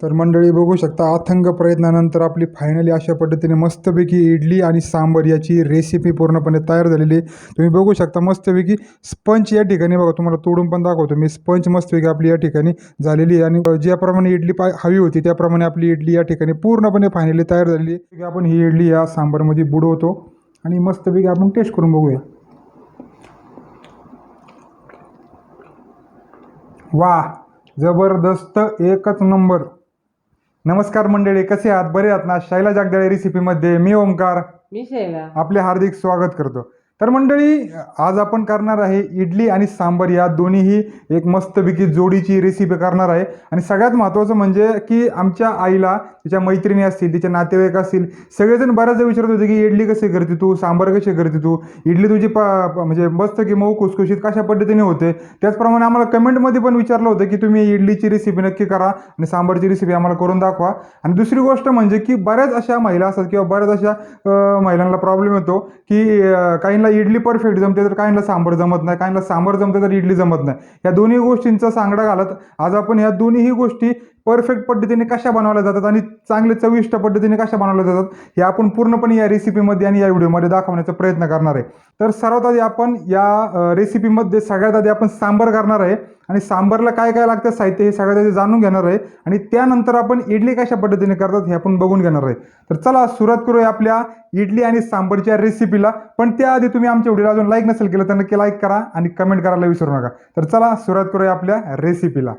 तर मंडळी बघू शकता अथंग प्रयत्नानंतर आपली फायनली अशा पद्धतीने मस्तपैकी इडली आणि सांबर याची रेसिपी पूर्णपणे तयार झालेली आहे. तुम्ही बघू शकता मस्तपैकी स्पंच या ठिकाणी बघा तुम्हाला तोडून पण दाखवतो मी. स्पंच मस्तपैकी आपली या ठिकाणी झालेली आहे आणि ज्याप्रमाणे इडली पा हवी होती त्याप्रमाणे आपली इडली या ठिकाणी पूर्णपणे फायनली तयार झालेली आहे. आपण ही इडली या सांबारमध्ये बुडवतो आणि मस्तपैकी आपण टेस्ट करून बघूया. वा जबरदस्त एकच नंबर नमस्कार मंडळी कसे आहात? बरे आहात ना? शैला जागदाळे रेसिपीमध्ये मी ओंकार. मी शैला. आपले हार्दिक स्वागत करतो. तर मंडळी आज आपण करणार आहे इडली आणि सांबर. या दोन्हीही एक मस्तपैकी जोडीची रेसिपी करणार आहे. आणि सगळ्यात महत्त्वाचं म्हणजे की आमच्या आईला तिच्या मैत्रिणी असतील तिच्या नातेवाईक असतील सगळेजण बऱ्याचदा विचारत होते की इडली कशी करते तू सांबर कशी करते तू? इडली तुझी प म्हणजे मस्त की मऊ खुसखुशीत कशा पद्धतीने होते? त्याचप्रमाणे आम्हाला कमेंटमध्ये पण विचारलं होतं की तुम्ही इडलीची रेसिपी नक्की करा आणि सांबारची रेसिपी आम्हाला करून दाखवा. आणि दुसरी गोष्ट म्हणजे की बऱ्याच अशा महिला असतात किंवा बऱ्याच अशा महिलांना प्रॉब्लेम येतो की काहींना काहींना इडली परफेक्ट जमते तर काहींना सांबर जमत नाही. काहींना सांबर जमते तर इडली जमत नाही. या दोन्ही गोष्टींचा सांगडा घालत आज आपण या दोन्हीही गोष्टी परफेक्ट पद्धतीने कशा बनवल्या जातात आणि चांगले चविष्ट पद्धतीने कशा बनवल्या जातात हे आपण पूर्णपणे या रेसिपीमध्ये आणि या व्हिडिओमध्ये दाखवण्याचा प्रयत्न करणार आहे. तर सर्वात आधी आपण या रेसिपीमध्ये सगळ्यात आधी आपण सांबर करणार आहे. आणि सांबारला काय काय लागतं साहित्य हे सगळ्यात आधी जाणून घेणार आहे. आणि त्यानंतर आपण इडली कशा पद्धतीने करतात हे आपण बघून घेणार आहे. तर चला सुरुवात करूया आपल्या इडली आणि सांबारच्या रेसिपीला पण त्याआधी तुम्ही आमच्या व्हिडिओला अजून लाईक नसेल केलं तर नक्की लाईक करा आणि कमेंट करायला विसरू नका. तर चला सुरुवात करूया आपल्या रेसिपीला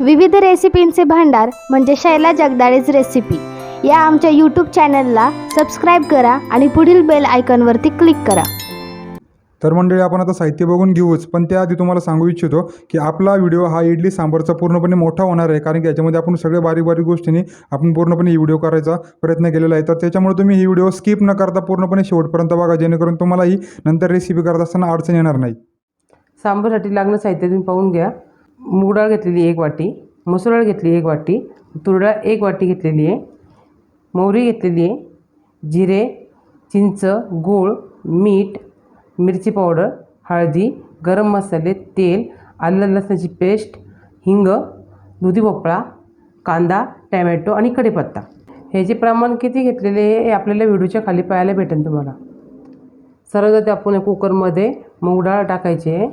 विविध रेसिपींचे भांडार म्हणजे शैला जगदाळेच रेसिपी. या आमच्या यूट्यूब चॅनलला सबस्क्राईब करा आणि पुढील बेल आयकॉनवरती क्लिक करा. तर मंडळी आपण आता साहित्य बघून घेऊच पण त्याआधी तुम्हाला सांगू इच्छितो की आपला व्हिडिओ हा इडली सांबारचा पूर्णपणे मोठा होणार आहे कारण की याच्यामध्ये आपण सगळ्या बारीक बारीक गोष्टींनी आपण पूर्णपणे ही व्हिडिओ करायचा प्रयत्न केलेला आहे. तर त्याच्यामुळे तुम्ही ही व्हिडिओ स्किप न करता पूर्णपणे शेवटपर्यंत बघा जेणेकरून तुम्हालाही नंतर रेसिपी करत असताना अडचण येणार नाही. सांबारसाठी लागणं साहित्य तुम्ही पाहून घ्या. मूग डाळ घेतलेली एक वाटी मसूर डाळ घेतली एक वाटी तूर डाळ एक वाटी घेतलेली आहे मोहरी घेतलेली आहे जिरे चिंच गूळ मीठ मिरची पावडर हळदी गरम मसाले तेल आलं लसणाची पेस्ट हिंग दुधी भोपळा कांदा टॅमॅटो आणि कढीपत्ता. ह्याचे प्रमाण किती घेतलेले आहे हे आपल्याला व्हिडिओच्या खाली पाहायला भेटेल तुम्हाला. सरळ जाते आपण कुकरमध्ये मूग डाळ टाकायची आहे.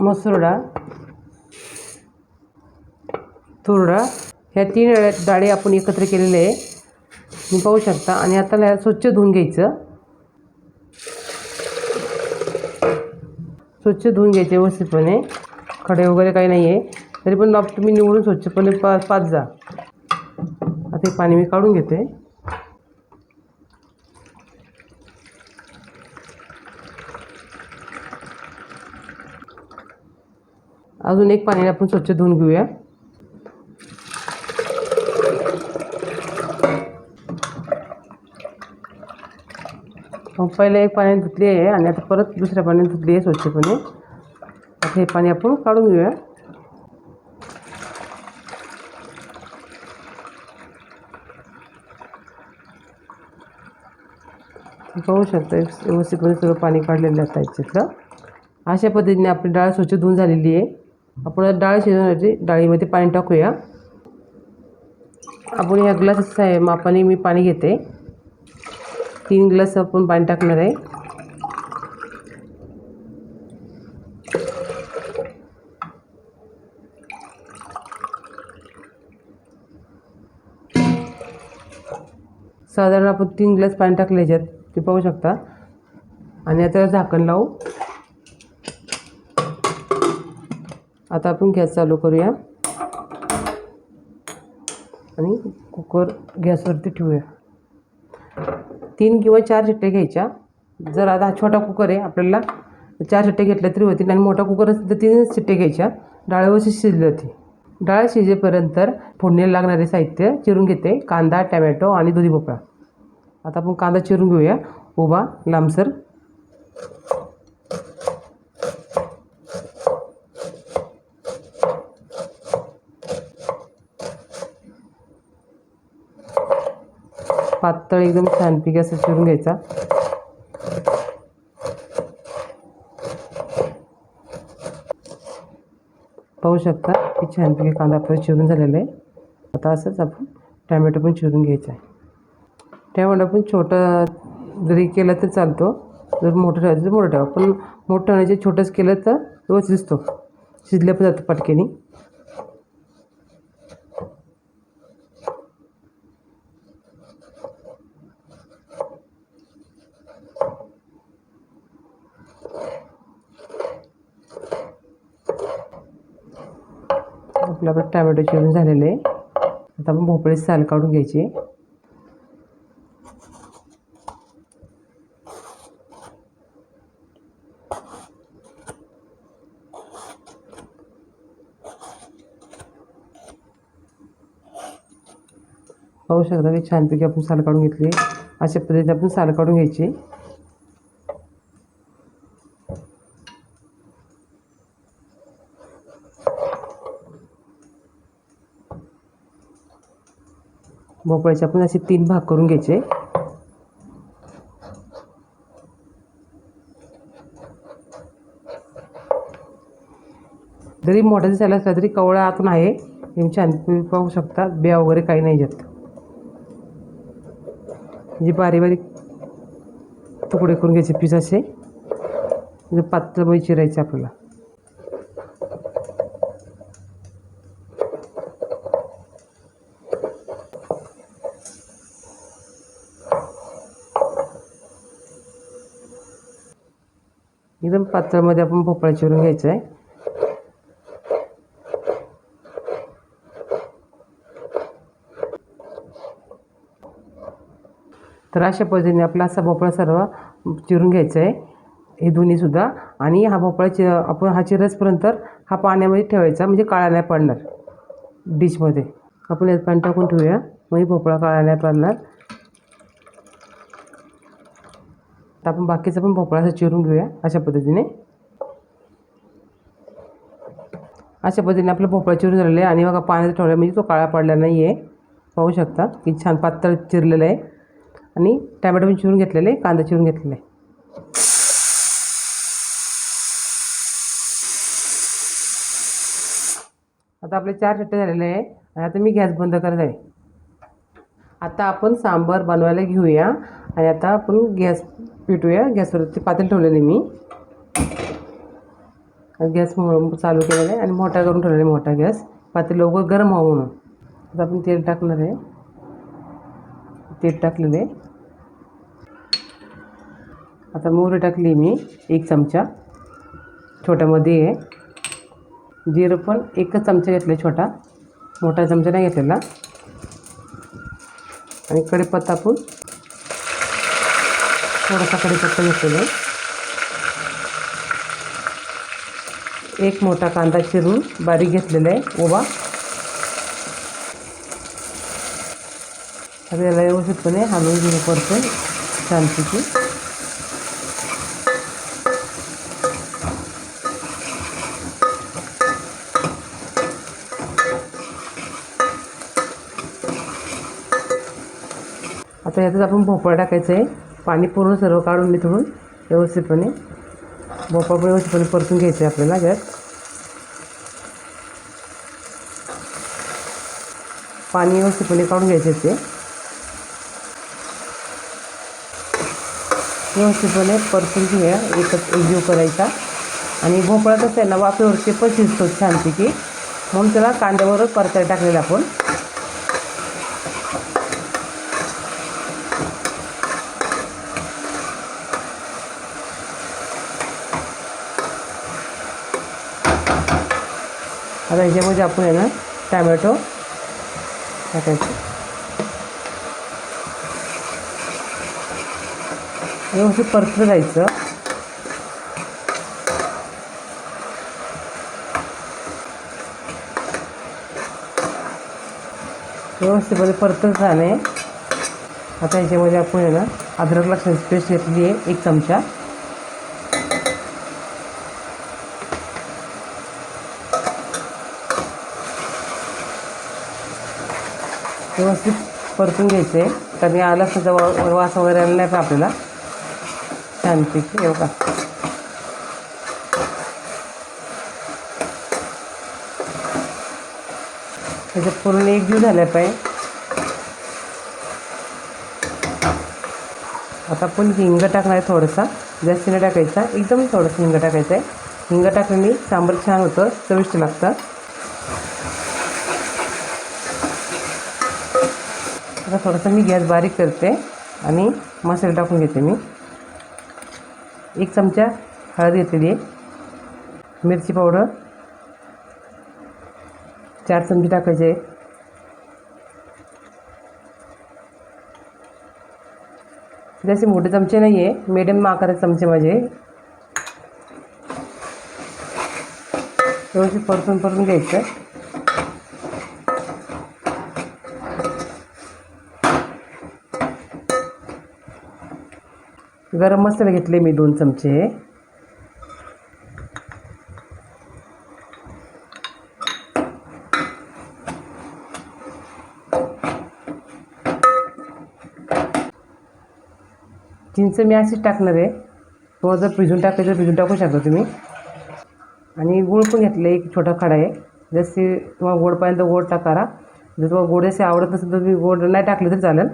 मसूर डाळ तूर डाळ ह्या तीन डाळी आपण एकत्र केलेले आहे. तुम्ही पाहू शकता. आणि आता ह्या स्वच्छ धुवून घ्यायचं. स्वच्छ धुवून घ्यायचे व्यवस्थितपणे. खडे वगैरे काही नाही आहे तरी पण बाप तुम्ही निवडून स्वच्छपणे पा पाच जा. आता हे पाणी मी काढून घेते. अजून एक पाण्याने आपण स्वच्छ धुवून घेऊया. हो, पहिले एक पाण्याने धुतली आहे आणि आता परत दुसऱ्या पाण्याने धुतली आहे स्वच्छपणे आता हे पाणी आपण काढून घेऊया. पाहू शकता व्यवस्थितपणे सगळं पाणी काढलेलं आहे त्याच्यातलं अशा पद्धतीने आपली डाळ स्वच्छ धुवून झालेली आहे. आपण डाळ शिजवण्यासाठी डाळीमध्ये पाणी टाकूया. आपण ह्या ग्लास आहे मापाने मी पाणी घेते. तीन ग्लास आपण पाणी टाकणार आहे. साधारण आपण तीन ग्लास पाणी टाकलं ह्याच्यात ते पाहू शकता. आणि आता झाकण लावू. आता आपण गॅस चालू करूया. आणि कुकर गॅसवरती ठेवूया. तीन किंवा चार शिट्ट्या घ्यायच्या. जर आता हा छोटा कुकर आहे आपल्याला चार शिट्ट्या घेतल्या तरी होतील आणि मोठा कुकर असेल तर तीन शिट्ट्या घ्यायच्या. डाळीवरची शिजली जाते डाळ शिजेपर्यंत फोडणीला लागणारे साहित्य चिरून घेते. कांदा टॅमॅटो आणि दुधी भोपळा. आता आपण कांदा चिरून घेऊया. उभा लांबसर. पातळ एकदम छानपैकी असं चिरून घ्यायचा. पाहू शकता की छानपैकी कांदा आपल्याला चिरून झालेला आहे. आता असंच आपण टॅमॅटो पण चिरून घ्यायचा आहे. टॅमॅटो पण छोटा जरी केलं तर चालतो. जर मोठं ठेवायचं तर मोठं ठेवा. पण मोठं ठेवण्याचे छोटंच केलं तर व्यवस्थित दिसतो. शिजल्या पण जातं पटकेनी. आपलं पण टॅमॅटो चिरून झालेलं आहे. आता आपण भोपळ्याची साल काढून घ्यायची. पाहू शकता की छानपैकी आपण साल काढून घेतली अशा पद्धतीने आपण साल काढून घ्यायची. भोपळ्याचे आपण असे तीन भाग करून घ्यायचे. जरी मोठा दिसायला असला तरी कवळा आतून आहे. तुम्ही छान पाहू शकता बिया वगैरे काही नाही येत म्हणजे बारीक बारीक तुकडे करून घ्यायचे पीस असे. पातळ बाई चिरायचे आपल्याला एकदम पातळमध्ये आपण भोपळा चिरून घ्यायचा आहे तर अशा पद्धतीने आपला असा भोपळा सर्व चिरून घ्यायचा आहे हे दोन्हीसुद्धा आणि हा भोपळा चि आपण हा चिरसपर्यंत हा पाण्यामध्ये ठेवायचा म्हणजे काळा नाही पडणार. डिशमध्ये आपण यात पाणी टाकून ठेवूया. मग भोपळा काळा नाही पडणार. तर आपण बाकीचा पण भोपळा असा चिरून घेऊया अशा पद्धतीने. अशा पद्धतीने आपला भोपळा चिरून झालेला आहे. आणि बघा पाण्यात ठेवला म्हणजे तो काळा पडला नाही आहे पाहू शकता की छान पातळ चिरलेलं आहे. आणि टॅमॅटो पण चिरून घेतलेलं आहे कांदा चिरून घेतलेला आहे. आता आपले चार चट्टे झालेले आहे. आणि आता मी गॅस बंद करत आहे. आता आपण सांबार बनवायला घेऊया. आणि आता आपण गॅस पेटूया. गॅसवरती पातेल ठेवलेले मी. गॅस चालू केलेला आहे आणि मोठा करून ठेवलेला आहे मोठा गॅस. पातेल लवकर गरम व्हावं म्हणून. आता आपण तेल टाकणार आहे. तेल टाकलेलं आहे. आता मोहरी टाकली मी एक चमचा. छोट्यामध्ये आहे. जिरं पण एकच चमचा घेतला आहे छोटा. मोठा चमचा नाही घेतलेला. आणि कढीपत्ता आपण थोडासा कढीपत्ता घेतलेला आहे एक मोठा कांदा चिरून बारीक घेतलेला आहे उभा आता याला व्यवस्थितपणे हलवून घेऊ पडतं छानपैकी आता यातच आपण भोपळा टाकायचं आहे पाणी पूर्ण सर्व काढून थोडून व्यवस्थितपणे भोपळा पण व्यवस्थितपणे परतून घ्यायचं आहे आपल्याला गॅस. पाणी व्यवस्थितपणे काढून घ्यायचे ते. व्यवस्थितपणे परतून घ्या एकच एकजीव करायचा. आणि भोपळा कसं आहे ना वाफेवरती पण शिजतो छानपैकी. म्हणून त्याला कांद्यावरच परतायला टाकलेला आपण. आता ह्याच्यामध्ये आपण आहे ना टॅमॅटो टाकायचं. व्यवस्थित परतलं जायचं. व्यवस्थितपणे परतत जाणे. आता ह्याच्यामध्ये आपण आहे ना अद्रक लसणाची पेस्ट घेतली आहे एक चमचा. व्यवस्थित परतून घ्यायचं. आहे कारण आला सुद्धा वा वास वगैरे आला नाही पाहिजे आपल्याला? छानपैकी येऊ का त्याच्यात पूर्ण एक जीव झाला पाहिजे आता आपण हिंग टाकणार आहे थोडासा. जास्त नाही टाकायचा. एकदम थोडंसं हिंग टाकायचं आहे. हिंग टाकल्याने सांबार छान होतं चविष्ट लागतं. आता थोडासा मी गॅस बारीक करते आणि मसाले टाकून घेते मी. एक चमचा हळद घेतलेली आहे. मिरची पावडर चार चमचे टाकायचे जसे मोठे चमचे नाही आहे मिडियम आकाराचे चमचे माझे. व्यवस्थित परतून परतून घ्यायचं. गरम मसाले घेतले मी दोन चमचे. चिंच मी अशीच टाकणार आहे. किंवा जर भिजून टाकायचं भिजून टाकू शकता तुम्ही. आणि गूळ पण घेतलं एक छोटा खडा आहे. जसे तुम्हाला गोड पाहिजे तर गोड टाकारा जर तुम्हाला गोड असे आवडत नसेल तर तुम्ही गोड नाही टाकले तरी चालेल.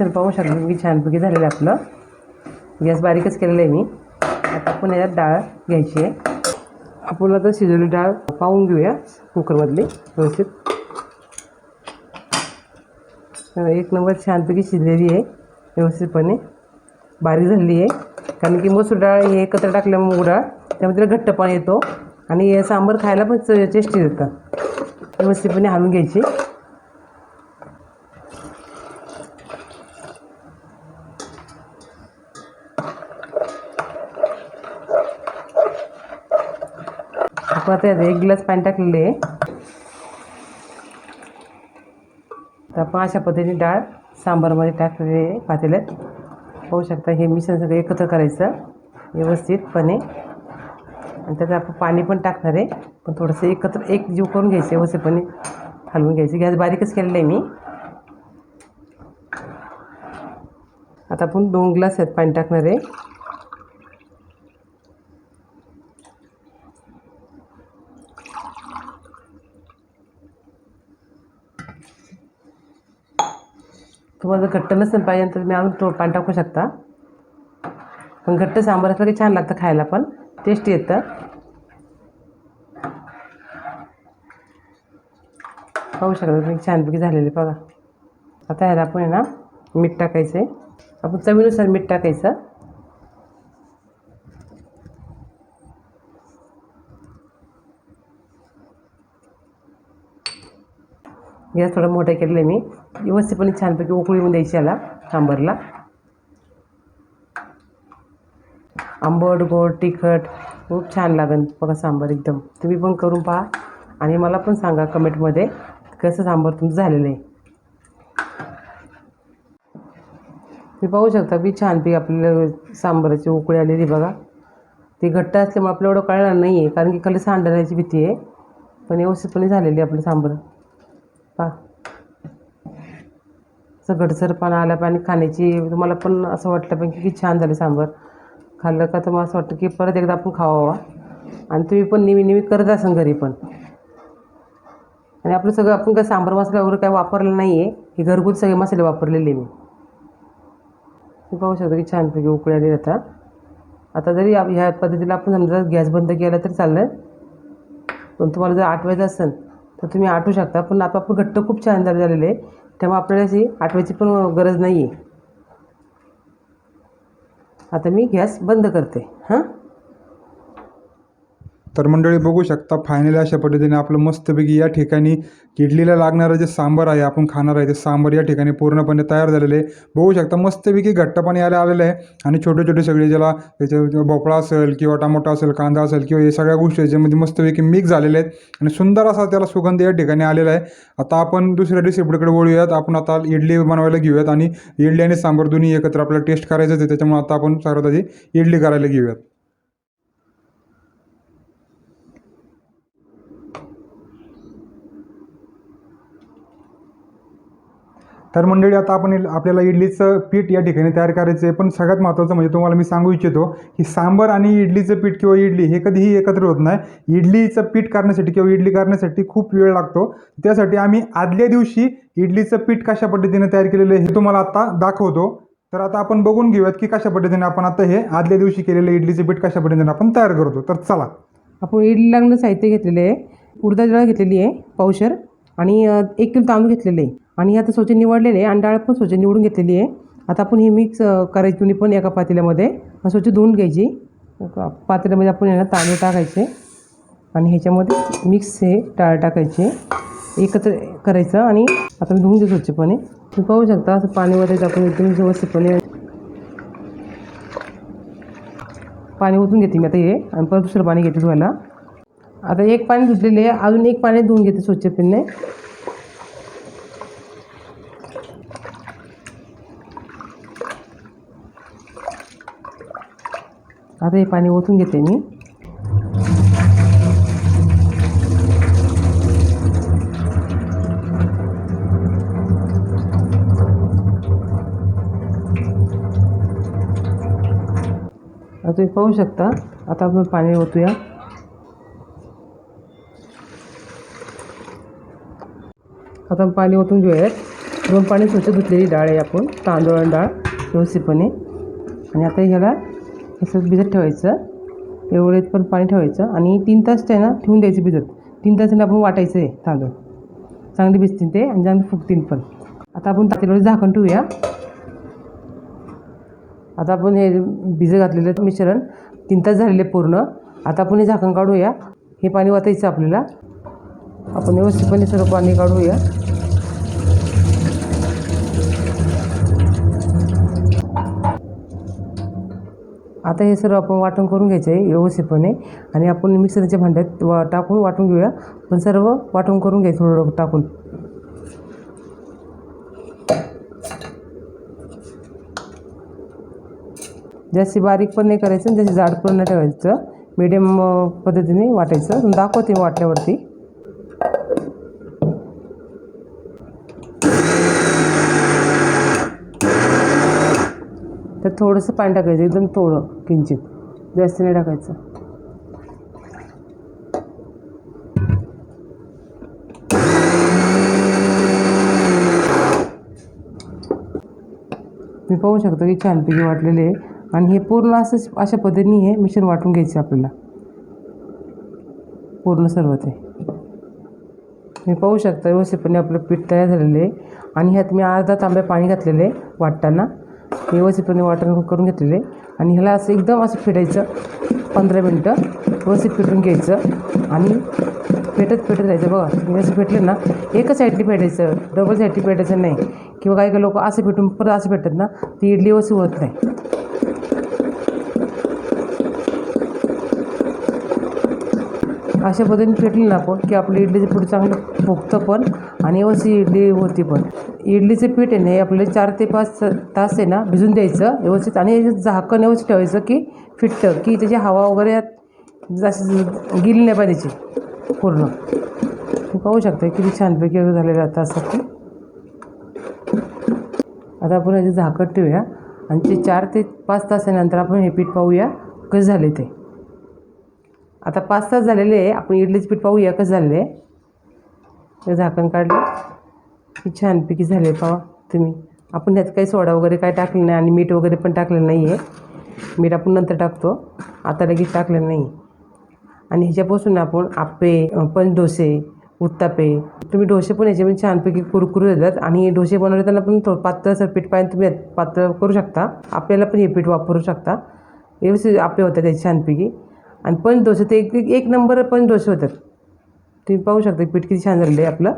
मिक्सर पाहू शकता. की छानपैकी झालेलं आहे आपलं. गॅस बारीकच केलेलं आहे मी. आता आपण यात डाळ घ्यायची आहे. आपण आता शिजवली डाळ पाहून घेऊया कुकरमधली व्यवस्थित. एक नंबर छानपैकी शिजलेली आहे व्यवस्थितपणे. बारीक झालेली आहे. कारण की मसूर डाळ हे एकत्र टाकल्यामुळे मूग डाळ त्यामध्ये घट्ट घट्टपणा येतो. आणि हे सांबार खायला पण टेस्टी देतात व्यवस्थितपणे हालून घ्यायची. आपण एक ग्लास पाणी टाकलेले आहे. तर आपण अशा पद्धतीने डाळ सांबारमध्ये टाकलेले आहे पातेल्यात. पाहू शकता हे मिश्रण सगळं एकत्र करायचं व्यवस्थितपणे. आणि त्याचं आपण पाणी पण टाकणार आहे. पण थोडंसं एकत्र एक जीव करून घ्यायचं व्यवस्थितपणे हलवून घ्यायचं. गॅस बारीकच केलेलं आहे मी. आता आपण दोन ग्लास आहेत पाणी टाकणार आहे. तुम्हाला जर घट्ट नसेल पाहिजे तर तुम्ही अजून तो पाणी टाकू शकता. पण घट्ट सांबार असलं की छान लागतं खायला पण. टेस्टी येतं. पाहू शकता तुम्ही छानपैकी झालेले बघा. आता ह्याला आपण आहे ना मीठ टाकायचं आहे आपण चवीनुसार मीठ टाकायचं. गॅस थोडा मोठा केलेला आहे मी. व्यवस्थितपणे छानपैकी उकळी येऊन द्यायची याला सांबारला. आंबट गोड तिखट खूप छान लागेल बघा सांबार एकदम. तुम्ही पण करून पहा आणि मला पण सांगा कमेंटमध्ये कसं सांबार तुमचं झालेलं आहे. तुम्ही पाहू शकता की छानपैकी आपल्याला सांबाराची उकळी आलेली बघा. ती घट्ट असल्यामुळे आपल्या एवढं कळणार नाही आहे कारण की खाली सांडण्याची भीती आहे. पण व्यवस्थितपणे झालेली आपलं आपली सांबार. पा. असं घटसरपणा आला पाणी खाण्याची तुम्हाला पण असं वाटलं पण की छान झालं सांबार. खाल्लं का तर मला असं वाटतं की परत एकदा आपण खावावा आणि तुम्ही पण नेहमी नेहमी करत असाल घरी पण. आणि आपलं सगळं आपण काय सांबार मसाला वगैरे काय वापरलं नाही आहे हे घरगुती सगळे मसाले वापरलेले मी. तुम्ही पाहू शकता की छानपैकी उकळी आली आता. आता जरी ह्या पद्धतीला आपण समजा गॅस बंद केला तरी चाललं पण तुम्हाला जर आठवायचं असेल तर तुम्ही आठवू शकता पण आता आपण घट्ट खूप छान झाले झालेले आहे. त्यामुळे आपल्याला अशी आठवायची पण गरज नाही आहे आता मी गॅस बंद करते हां? तर मंडळी बघू शकता फायनली अशा पद्धतीने आपलं मस्तपैकी या ठिकाणी इडलीला लागणारं जे सांबार आहे आपण खाणार आहे ते सांबार या ठिकाणी पूर्णपणे तयार झालेलं आहे. बघू शकता मस्तपैकी घट्टपणे यायला आलेलं आहे. आणि छोटे छोटे सगळे ज्याला त्याच्या भोपळा असेल किंवा टमाटो असेल कांदा असेल किंवा हे सगळ्या गोष्टी याच्यामध्ये मस्तपैकी मिक्स झालेल्या आहेत. आणि सुंदर असा त्याला सुगंध या ठिकाणी आलेला आहे. आता आपण दुसऱ्या रेसिपीकडे वळूयात. आपण आता इडली बनवायला घेऊयात. आणि इडली आणि सांबार दोन्ही एकत्र आपल्याला टेस्ट करायचं आहे. त्याच्यामुळे आता आपण सर्वात आधी इडली करायला घेऊयात. तर मंडळी आता आपण आपल्याला इडलीचं पीठ या ठिकाणी तयार करायचं आहे पण सगळ्यात महत्त्वाचं म्हणजे तुम्हाला मी सांगू इच्छितो की सांबर आणि इडलीचं पीठ किंवा इडली हे कधीही एकत्र होत नाही. इडलीचं पीठ करण्यासाठी किंवा इडली करण्यासाठी खूप वेळ लागतो. त्यासाठी आम्ही आदल्या दिवशी इडलीचं पीठ कशा पद्धतीने तयार केलेलं आहे हे तुम्हाला आता दाखवतो. तर आता आपण बघून घेऊयात की कशा पद्धतीने आपण आता हे आदल्या दिवशी केलेलं इडलीचं पीठ कशा पद्धतीने आपण तयार करतो. तर चला. आपण इडली लागणं साहित्य घेतलेलं आहे. उडदा डाळ घेतलेली आहे पावशर. आणि एक किलो तांदूळ घेतलेले आहे. आणि हे आता स्वच्छ निवडलेले आहे आणि डाळ पण स्वच्छ निवडून घेतलेली आहे. आता आपण ही मिक्स करायची दोन्ही पण एका पातेल्यामध्ये. स्वच्छ धुवून घ्यायची. पातेल्यामध्ये आपण याला तांदूळ टाकायचे. आणि ह्याच्यामध्ये मिक्स हे डाळ टाकायचे. एकत्र करायचं आणि आता धुवून घेऊ स्वच्छपणे. तुम्ही पाहू शकता असं पाणी वगैरे आपण एकदम व्यवस्थितपणे पाणी ओतून घेते मी आता हे. आणि परत दुसरं पाणी घेते धुवायला आता एक पाणी धुतलेले आहे. अजून एक पाणी धुवून घेते स्वच्छ स्वच्छपणे आता हे पाणी ओतून घेते मी. आता तुम्ही पाहू शकता. आता आपण पाणी ओतूया. आता आपण पाणी ओतून घेऊयात. दोन पाणी स्वच्छ धुतलेली डाळ आहे आपण तांदूळ आणि डाळ व्यवस्थितपणे. आणि आता ह्याला असं भिजत ठेवायचं. एवढे पण पाणी ठेवायचं. आणि तीन तास ते ना ठेवून द्यायचं भिजत. तीन तासाने आपण वाटायचं आहे तांदूळ. चांगली भिजतील ते आणि चांगली फुगतील पण. आता आपण तातेल्यावर झाकण ठेवूया. आता आपण हे भिजत घातलेलं मिश्रण तीन तास झालेले पूर्ण. आता आपण हे झाकण काढूया. हे पाणी वाचायचं आपल्याला. आपण व्यवस्थितपणे सर्व पाणी काढूया. आता हे सर्व आपण वाटण करून घ्यायचं आहे व्यवस्थितपणे. आणि आपण मिक्सरच्या भांड्यात वा टाकून वाटून घेऊया. पण सर्व वाटून करून घ्यायचं थोडं टाकून. जास्ती बारीक पण नाही करायचं जास्ती जाड पण नाही ठेवायचं. मिडियम पद्धतीने वाटायचं. दाखवते वाटल्यावरती तर थोडंसं पाणी टाकायचं एकदम थोडं किंचित. जास्त नाही टाकायचं. तुम्ही पाहू शकता की छानपैकी वाटलेले आहे. आणि हे पूर्ण असंच अशा पद्धतीने हे मिश्रण वाटून घ्यायचे आपल्याला. पूर्ण सर्व ते मी पाहू शकता व्यवस्थितपणे आपलं पीठ तयार झालेलं आहे. आणि ह्यात मी अर्धा तांब्या पाणी घातलेलं आहे वाटताना. व्यवस्थितपणे वाटण करून घेतलेले आणि ह्याला असं एकदम असं फेटायचं पंधरा मिनटं व्यवस्थित फेटून घ्यायचं आणि फेटत फेटत राहायचं बघा तुम्ही असं फेटलं ना एकच साईडने फेटायचं डबल साईडने फेटायचं नाही. किंवा काही काही लोक असं फेटून परत असं फेटतात ना ती इडली व्यवस्थित होत नाही. अशा पद्धतीने फेटली ना आपण की आपली इडलीचं पुढे चांगलं फुगतं पण आणि व्यवस्थित इडली होती पण. इडलीचं पीठ आहे ना हे आपल्याला चार ते पाच तास आहे ना भिजून द्यायचं व्यवस्थित. आणि झाकण व्यवस्थित ठेवायचं की फिटतं की त्याची हवा वगैरे जास्त गेली नाही पाहिजे त्याची पूर्ण. पाहू शकता किती छानपैकी झालेलं आता असं की. आता आपण याचे झाकण ठेवूया आणि ते चार ते पाच तासानंतर आपण हे पीठ पाहूया कसं झाले ते. आता पाच तास झालेले आहे आपण इडलीचं पीठ पाहूया कसं झालेलं आहे. ते झाकण काढलं. छानपैकी झाले पावा तुम्ही. आपण त्यात काही सोडा वगैरे काय टाकलं नाही आणि मीठ वगैरे पण टाकलेलं नाही आहे मीठ आपण नंतर टाकतो. आता लगेच टाकलेलं नाही. आणि ह्याच्यापासून आपण आप्पे पण डोसे उत्तापे तुम्ही डोसे पण ह्याच्यामध्ये छानपैकी कुरकुरू येतात. आणि डोसे बनवताना पण थोडं पातळसर पीठ पाहिजे तुम्ही यात पातळ करू शकता. आपल्याला पण हे पीठ वापरू शकता. व्यवस्थित आप्पे होतात त्याचे छानपैकी आणि पंच डोसे ते एक एक नंबर पंच डोसे होतात. तुम्ही पाहू शकता पीठ किती छान झालेलं आहे आपलं.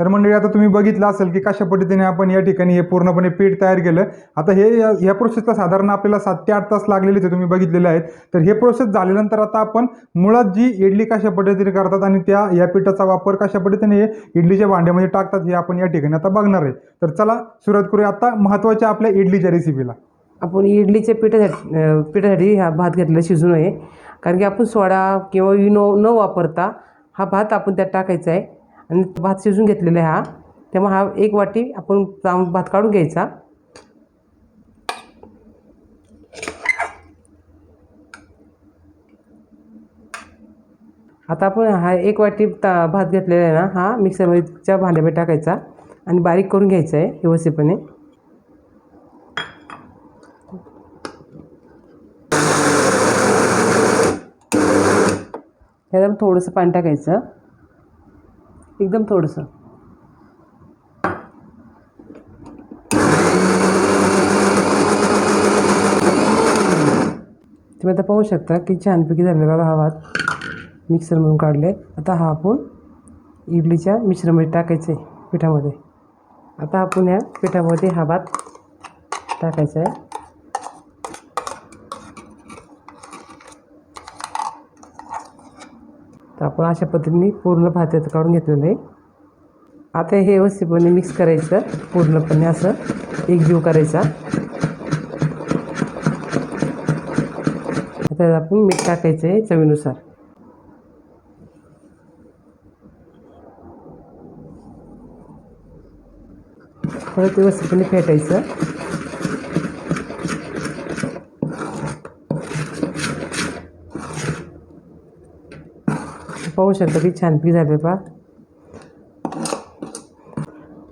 तर मंडळी आता तुम्ही बघितलं असेल की कशा पद्धतीने आपण या ठिकाणी हे पूर्णपणे पीठ तयार केलं. आता हे या- ह्या प्रोसेसला साधारण आपल्याला सात ते आठ तास लागलेले ते तुम्ही बघितलेले आहेत. तर हे प्रोसेस झाल्यानंतर आता आपण मुळात जी इडली कशा पद्धतीने करतात आणि त्या या पिठाचा वापर कशा पद्धतीने हे इडलीच्या भांड्यामध्ये टाकतात हे आपण या ठिकाणी आता बघणार आहे. तर चला सुरुवात करूया आता महत्त्वाच्या आपल्या इडलीच्या रेसिपीला आपण इडलीच्या पिठासाठी पिठासाठी हा भात घेतलेला शिजून आहे कारण की आपण सोडा किंवा इनो न वापरता हा भात आपण त्यात टाकायचा आहे. आणि भात शिजून घेतलेला आहे हा. तेव्हा हा एक वाटी आपण भात काढून घ्यायचा. आता आपण हा एक वाटी ता भात घेतलेला आहे ना हा मिक्सरच्या भांड्यामध्ये टाकायचा आणि बारीक करून घ्यायचा आहे व्यवस्थितपणे. एकदम थोडंसं पाणी टाकायचं. एकदम थोडंसं. तुम्ही आता पाहू शकता की छानपैकी झालेला बाबा हा भात. मिक्सरमधून काढले आता हा आपण इडलीच्या मिश्रमध्ये टाकायचं आहे पिठामध्ये. आता आपण या पिठामध्ये हा भात टाकायचा आहे. तर आपण अशा पद्धतीने पूर्ण भात काढून घेतलेलं आहे. आता हे व्यवस्थितपणे मिक्स करायचं पूर्णपणे असं एकजीव करायचा. आता आपण मीठ टाकायचं आहे चवीनुसार. परत व्यवस्थितपणे फेटायचं. पाहू शकता की छानपैकी झाले पा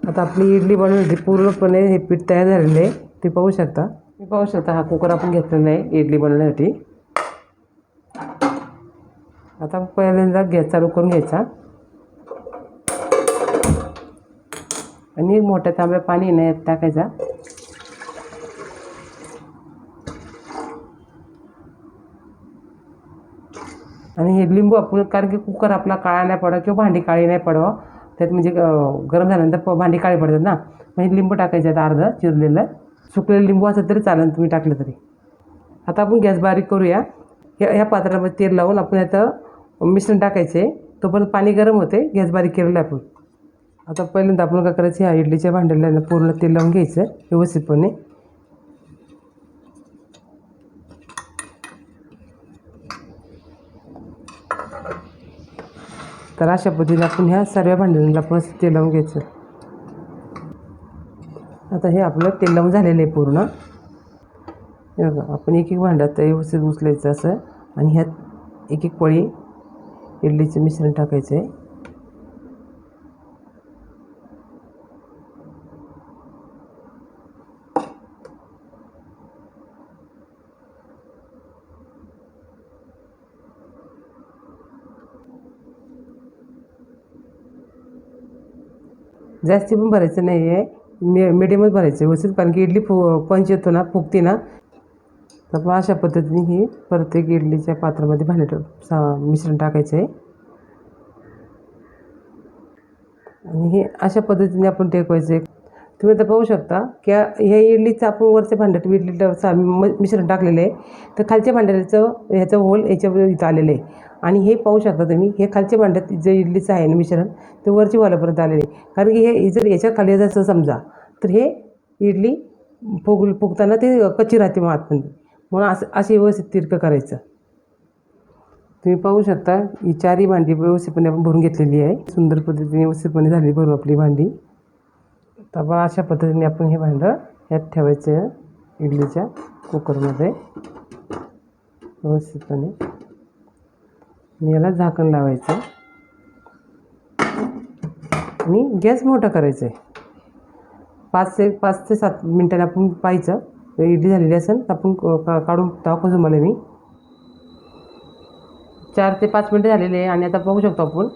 आता आपली इडली बनवण्यासाठी पूर्णपणे हे पीठ तयार झालेलं आहे. ते पाहू शकता. मी पाहू शकता हा कुकर आपण घेतलेला आहे इडली बनवण्यासाठी. आता पहिल्यांदा गॅस चालू करून घ्यायचा. आणि एक मोठ्या तांब्या पाणी नाही टाकायचा. आणि हे लिंबू आपण कारण की कुकर आपला काळा नाही पडावा किंवा भांडी काळी नाही पडावं त्यात म्हणजे गरम झाल्यानंतर प- भांडी काळी पडतात ना. मग हे लिंबू टाकायचे आहेत अर्धं चिरलेलं. सुकलेलं लिंबू असं तरी चालेल तुम्ही टाकलं तरी. आता आपण गॅस बारीक करूया. ह्या ह्या पात्रामध्ये तेल लावून आपण आता मिश्रण टाकायचे. तोपर्यंत पाणी गरम होते गॅस बारीक केलेलं आहे आपण. आता पहिल्यांदा आपण काय करायचं ह्या इडलीच्या भांड्याला पूर्ण तेल लावून घ्यायचं व्यवस्थितपणे. तर अशा पद्धतीने आपण ह्या सर्व भांड्यांना पण असं तेल लावून घ्यायचं. आता हे आपलं तेल लावून झालेलं आहे पूर्ण. बघा आपण एक एक भांड्यात व्यवस्थित उचलायचं असं. आणि ह्यात एक एक पळी इडलीचं मिश्रण टाकायचं आहे. जास्ती पण भरायचं नाही आहे. मे मिडियमच भरायचं व्यवस्थित कारण की इडली फु पंच येतो ना फुगते ना. तर मग अशा पद्धतीने ही प्रत्येक इडलीच्या पात्रामध्ये भांड्यात सा मिश्रण टाकायचं आहे. आणि हे अशा पद्धतीने आपण टेकवायचं आहे. तुम्ही आता पाहू शकता की ह्या इडलीचं आपण वरच्या भांड्यात इडलीचं सा म- मिश्रण टाकलेलं आहे. तर खालच्या भांड्याचं ह्याचं होल याच्या इथं आलेलं आहे. आणि हे पाहू शकता तुम्ही हे खालच्या भांड्यात जे इडलीचं आहे ना मिश्रण ते वरची वालापर्यंत आलेलं आहे. कारण की हे जर याच्या खाली जसं समजा तर हे इडली फुग फुगताना ते कच्ची राहते मग आतमध्ये. म्हणून असं असे व्यवस्थित तिरकं करायचं. तुम्ही पाहू शकता ही चारही भांडी व्यवस्थितपणे आपण भरून घेतलेली आहे. सुंदर पद्धतीने व्यवस्थितपणे झाली भरून आपली भांडी. तर आपण अशा पद्धतीने आपण हे भांडं ह्यात ठेवायचं इडलीच्या कुकरमध्ये व्यवस्थितपणे. आणि याला झाकण लावायचं. आणि गॅस मोठा करायचा आहे पाच ते पाच ते सात मिनटाने आपण पाहायचं. इडली झालेली असेल तर आपण क- का- काढून दाखवतो तुम्हाला मी. चार ते पाच मिनटं झालेले आहे आणि आता पाहू शकतो आपण.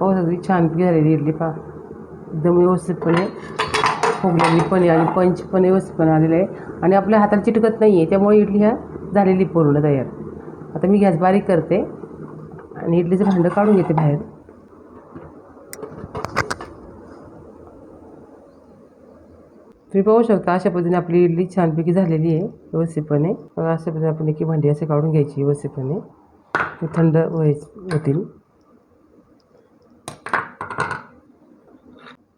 पाहू शकतो छान झालेली इडली पा एकदम व्यवस्थितपणे फुगलेली पण आहे आणि पंच पण व्यवस्थितपणे आलेलं आहे. आणि आपल्या हाताला चिटकत नाही आहे त्यामुळे इडली ह्या झालेली पूर्ण तयार. आता मी गॅस बारीक करते आणि इडलीचं भांडं काढून घेते बाहेर. तुम्ही पाहू शकता अशा पद्धतीने आपली इडली छानपैकी झालेली आहे व्यवस्थितपणे. बघा अशा पद्धतीने आपण एक भांडी असे काढून घ्यायची व्यवस्थितपणे. ते थंड व्हायच होतील.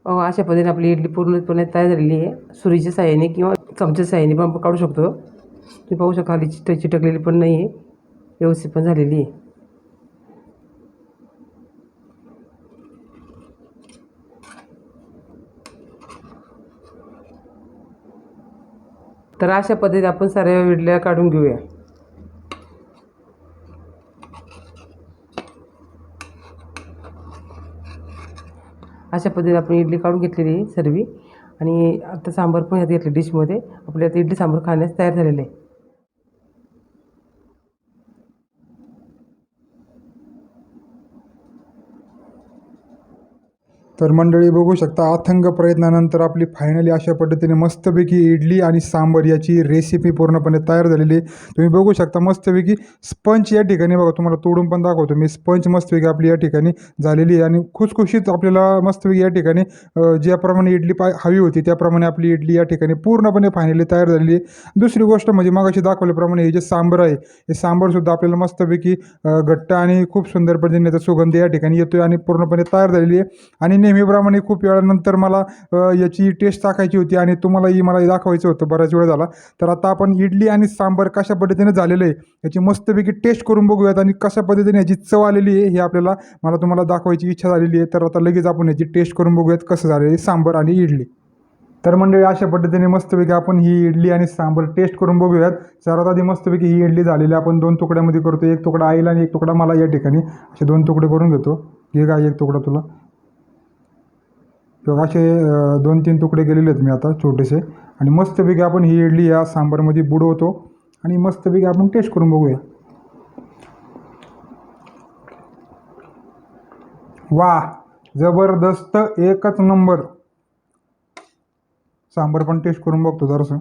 अहो, अशा पद्धतीने आपली इडली पूर्णपणे तयार झालेली आहे. सुरीच्या साह्याने किंवा चमच्या साह्याने पण काढू शकतो. तुम्ही पाहू शकता खाली चिट चिटकलेली पण नाही आहे व्यवस्थित पण झालेली आहे तर अशा पद्धतीत आपण साऱ्या विडल्या काढून घेऊया. अशा पद्धतीत आपण इडली काढून घेतलेली सर्वी. आणि आता सांबार पण ह्यात घेतली डिशमध्ये. आपल्या इडली सांबार खाण्यास तयार झालेलं आहे. तर मंडळी बघू शकता अथंग प्रयत्नानंतर आपली फायनली अशा पद्धतीने मस्तपैकी इडली आणि सांबर याची रेसिपी पूर्णपणे तयार झालेली आहे. तुम्ही बघू शकता मस्तपैकी स्पंच या ठिकाणी बघा तुम्हाला तोडून पण दाखवतो मी. स्पंच मस्तपैकी आपली या ठिकाणी झालेली आहे आणि खुसखुशीत आपल्याला मस्तपैकी या ठिकाणी ज्याप्रमाणे इडली पाय हवी होती त्याप्रमाणे आपली इडली या ठिकाणी पूर्णपणे फायनली तयार झालेली आहे. दुसरी गोष्ट म्हणजे मगाशी दाखवल्याप्रमाणे हे जे सांबर आहे हे सांबरसुद्धा आपल्याला मस्तपैकी घट्ट आणि खूप सुंदर पद्धतीने त्याचा सुगंध या ठिकाणी येतोय आणि पूर्णपणे तयार झालेली आहे. आणि नेहमीप्रमाणे खूप वेळानंतर मला याची टेस्ट टाकायची होती आणि तुम्हालाही मला दाखवायचं होतं बराच वेळ झाला. तर आता आपण इडली आणि सांबर कशा पद्धतीने झालेलं आहे याची मस्तपैकी टेस्ट करून बघूयात आणि कशा पद्धतीने याची चव आलेली आहे हे आपल्याला मला तुम्हाला दाखवायची इच्छा झालेली आहे. तर आता लगेच आपण याची टेस्ट करून बघूयात कसं झालेलं आहे सांबर आणि इडली. तर मंडळी अशा पद्धतीने मस्तपैकी आपण ही इडली आणि सांबर टेस्ट करून बघूयात. सर्वात आधी मस्तपैकी ही इडली झालेली आहे. आपण दोन तुकड्यामध्ये करतो एक तुकडा आईला आणि एक तुकडा मला या ठिकाणी. असे दोन तुकडे करून घेतो. घे काय एक तुकडा तुला. किंवा असे दोन तीन तुकडे गेलेले आहेत मी आता छोटेसे. आणि मस्तपैकी आपण ही इडली या सांबारमध्ये बुडवतो आणि मस्तपैकी आपण टेस्ट करून बघूया. वा जबरदस्त एकच नंबर. सांबार पण टेस्ट करून बघतो जरासं.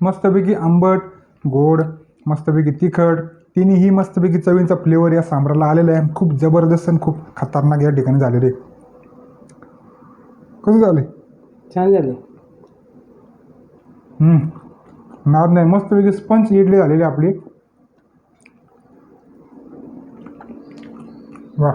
मस्तपैकी आंबट गोड मस्तपैकी तिखट तिन्ही मस्तपैकी चवींचा फ्लेवर या सांबाराला आलेला आहे. खूप जबरदस्त आणि खूप खतरनाक या ठिकाणी झालेले. कसं झालं छान झाले नाद नाही. मस्तपैकी स्पंच इडली झालेली आपली. वा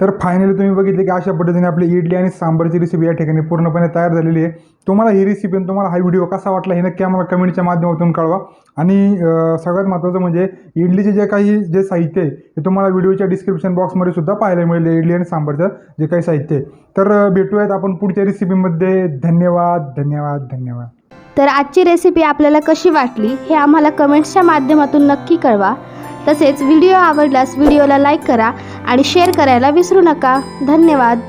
तर फायनली तुम्ही बघितले की अशा पद्धतीने आपली इडली आणि सांबारची रेसिपी या ठिकाणी पूर्णपणे तयार झालेली आहे. तुम्हाला ही रेसिपी आणि तुम्हाला हा व्हिडिओ कसा वाटला हे नक्की आम्हाला कमेंटच्या माध्यमातून कळवा. आणि सगळ्यात महत्त्वाचं म्हणजे इडलीचे जे काही जे साहित्य आहे ते तुम्हाला व्हिडिओच्या डिस्क्रिप्शन बॉक्समध्ये सुद्धा पाहायला मिळेल इडली आणि सांबारचं जे काही साहित्य आहे. तर भेटूयात आपण पुढच्या रेसिपीमध्ये धन्यवाद धन्यवाद धन्यवाद. तर आजची रेसिपी आपल्याला कशी वाटली हे आम्हाला कमेंट्सच्या माध्यमातून नक्की कळवा. तसेच व्हिडिओ आवडल्यास व्हिडिओला लाईक करा आणि शेअर करायला विसरू नका. धन्यवाद.